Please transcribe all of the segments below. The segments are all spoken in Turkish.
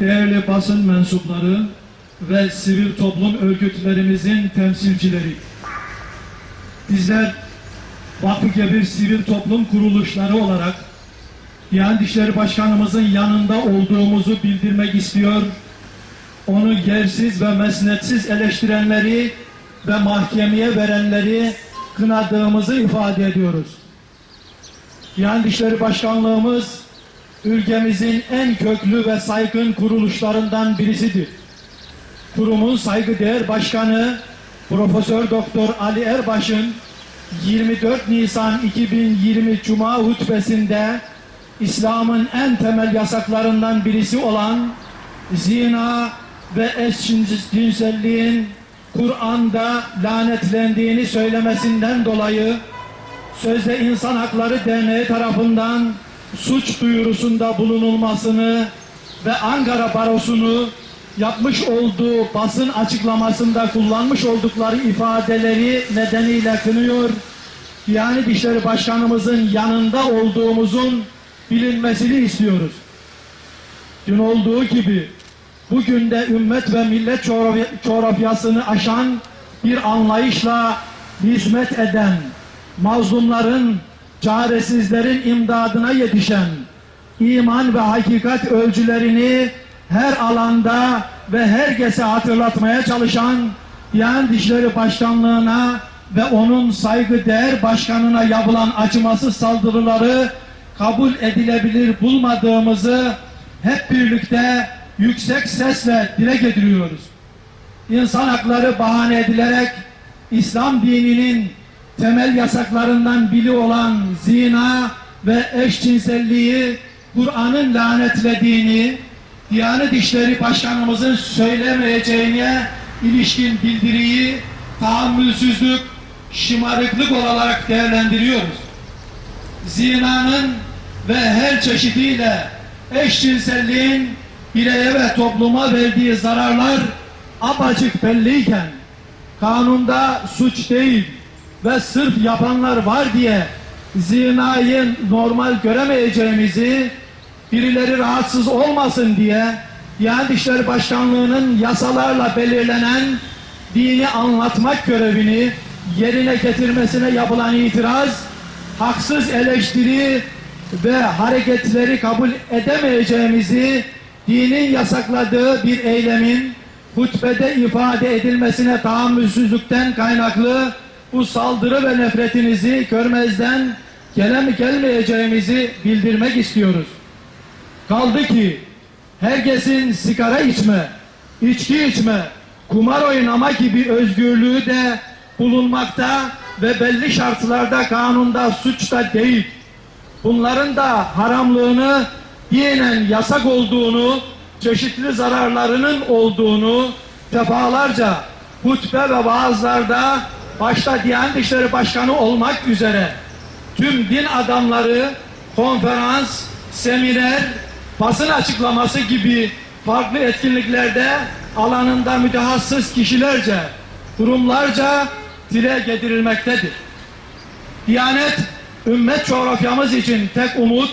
değerli basın mensupları ve sivil toplum örgütlerimizin temsilcileri. Bizler Vakfı Gebir Sivil Toplum Kuruluşları olarak Diyanet İşleri Başkanımızın yanında olduğumuzu bildirmek istiyor. Onu yersiz ve mesnetsiz eleştirenleri ve mahkemeye verenleri kınadığımızı ifade ediyoruz. Diyanet İşleri Başkanlığımız ülkemizin en köklü ve saygın kuruluşlarından birisidir. Kurumun saygıdeğer başkanı Profesör Doktor Ali Erbaş'ın 24 Nisan 2020 Cuma hutbesinde İslam'ın en temel yasaklarından birisi olan zina ve eşcinselliğin Kur'an'da lanetlendiğini söylemesinden dolayı Sözde İnsan Hakları Derneği tarafından suç duyurusunda bulunulmasını ve Ankara Barosu'nu yapmış olduğu basın açıklamasında kullanmış oldukları ifadeleri nedeniyle kınıyor. Diyanet İşleri Başkanımızın yanında olduğumuzun bilinmesini istiyoruz. Dün olduğu gibi bugün de ümmet ve millet coğrafya- coğrafyasını aşan bir anlayışla hizmet eden, mazlumların, çaresizlerin imdadına yetişen, iman ve hakikat ölçülerini her alanda ve herkese hatırlatmaya çalışan Diyanet İşleri Başkanlığı'na ve onun saygıdeğer başkanına yapılan acımasız saldırıları kabul edilebilir bulmadığımızı hep birlikte yüksek sesle dile getiriyoruz. İnsan hakları bahane edilerek İslam dininin temel yasaklarından biri olan zina ve eşcinselliği Kur'an'ın lanetlediğini Diyanet İşleri Başkanımızın söylemeyeceğine ilişkin bildiriyi tahammülsüzlük, şımarıklık olarak değerlendiriyoruz. Zinanın ve her çeşidiyle eşcinselliğin bireye ve topluma verdiği zararlar apacık belliyken kanunda suç değil ve sırf yapanlar var diye zinayı normal göremeyeceğimizi birileri rahatsız olmasın diye Diyanet İşleri Başkanlığı'nın yasalarla belirlenen dini anlatmak görevini yerine getirmesine yapılan itiraz, haksız eleştiri ve hareketleri kabul edemeyeceğimizi dinin yasakladığı bir eylemin hutbede ifade edilmesine tahammülsüzlükten kaynaklı bu saldırı ve nefretinizi görmezden gelem gelmeyeceğimizi bildirmek istiyoruz. Kaldı ki herkesin sigara içme, içki içme, kumar oynama gibi özgürlüğü de bulunmakta ve belli şartlarda kanunda suç da değil. Bunların da haramlığını dinen yasak olduğunu, çeşitli zararlarının olduğunu defalarca hutbe ve vaazlarda başta Diyanet İşleri Başkanı olmak üzere tüm din adamları konferans, seminer, basın açıklaması gibi farklı etkinliklerde alanında mütehassıs kişilerce, kurumlarca dile getirilmektedir. Diyanet, ümmet coğrafyamız için tek umut,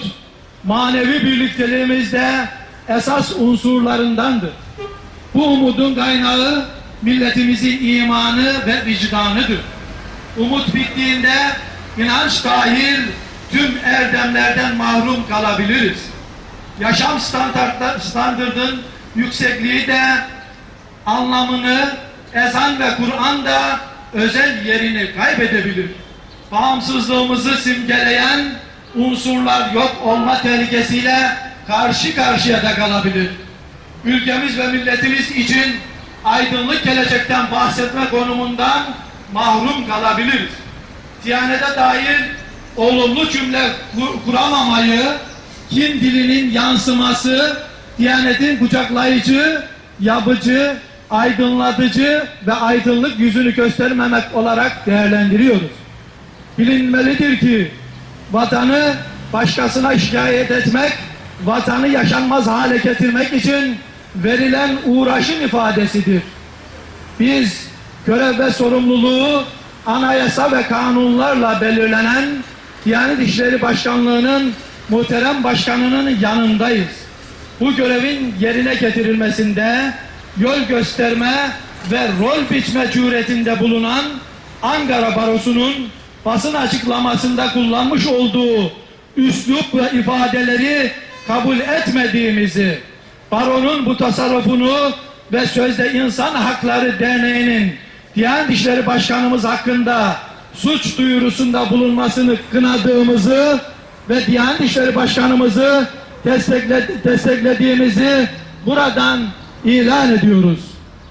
manevi birlikteliğimizde esas unsurlarındandır. Bu umudun kaynağı milletimizin imanı ve vicdanıdır. Umut bittiğinde inanç dahil tüm erdemlerden mahrum kalabiliriz. Yaşam standartlar, standartın yüksekliği de anlamını ezan ve Kur'an da özel yerini kaybedebilir. Bağımsızlığımızı simgeleyen unsurlar yok olma tehlikesiyle karşı karşıya da kalabilir. Ülkemiz ve milletimiz için aydınlık gelecekten bahsetme konumundan mahrum kalabiliriz. Diyanete dair olumlu cümle kur- kuramamayı, kin dilinin yansıması, Diyanetin kucaklayıcı, yapıcı, aydınlatıcı ve aydınlık yüzünü göstermemek olarak değerlendiriyoruz. Bilinmelidir ki vatanı başkasına şikayet etmek, vatanı yaşanmaz hale getirmek için verilen uğraşın ifadesidir. Biz görev ve sorumluluğu anayasa ve kanunlarla belirlenen Diyanet İşleri Başkanlığı'nın muhterem başkanının yanındayız. bu görevin yerine getirilmesinde yol gösterme ve rol biçme cüretinde bulunan Ankara Barosu'nun basın açıklamasında kullanmış olduğu üslup ve ifadeleri kabul etmediğimizi, baronun bu tasarrufunu ve sözde İnsan Hakları Derneği'nin Diyanet İşleri Başkanımız hakkında suç duyurusunda bulunmasını kınadığımızı ve Diyanet İşleri Başkanımızı destekle, desteklediğimizi buradan ilan ediyoruz.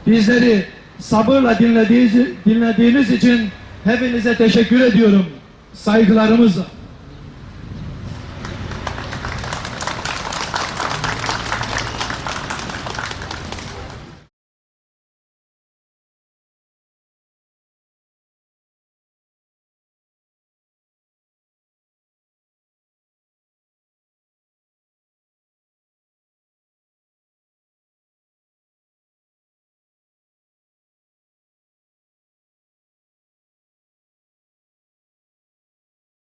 Bizleri sabırla dinlediğiniz, dinlediğiniz için hepinize teşekkür ediyorum. Saygılarımızla.